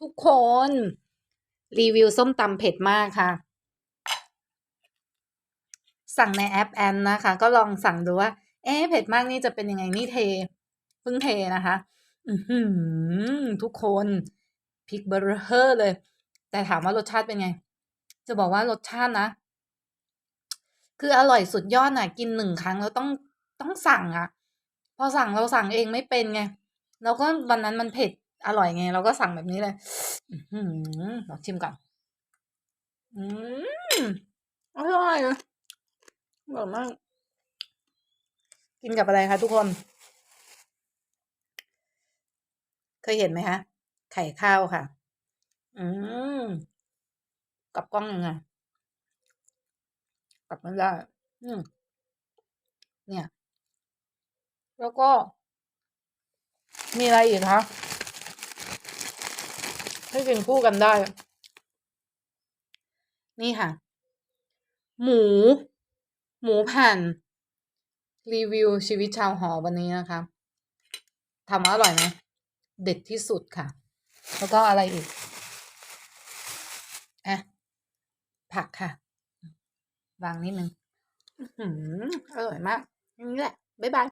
ทุกคน รีวิวส้มตำเผ็ดมากค่ะ สั่งในแอปแอนนะคะ ก็ลองสั่งดูว่า เอ๊เผ็ดมากนี่จะเป็นยังไงนี่เทเพิ่งเทนะคะทุกคนพริกเบอร์เฮอร์เลย แต่ถามว่ารสชาติเป็นไง จะบอกว่ารสชาตินะ คืออร่อยสุดยอดน่ะ กินหนึ่งครั้งแล้วต้องต้องสั่งอะ พอสั่งเราสั่งเองไม่เป็นไง แล้วก็วันนั้นมันเผ็ด อร่อยไง เราก็สั่งแบบนี้เลยอือหือลองชิมก่อน อืมอร่อยอร่อยมาก กินกับอะไรคะทุกคน เคยเห็นไหมคะ ไข่ข้าวค่ะ อืม กับกล้องยังไงกับไม่ได้ อืม เนี่ย แล้วก็ มีอะไรอีกคะ ให้กินคู่กันได้ นี่ค่ะ หมู หมูผ่านรีวิวชีวิตชาวหอวันนี้นะคะทำอร่อยไหมเด็ดที่สุดค่ะ แล้วก็อะไรอีกอะผักค่ะวางนิดนึงอร่อยมากนี้แหละ บ๊ายบาย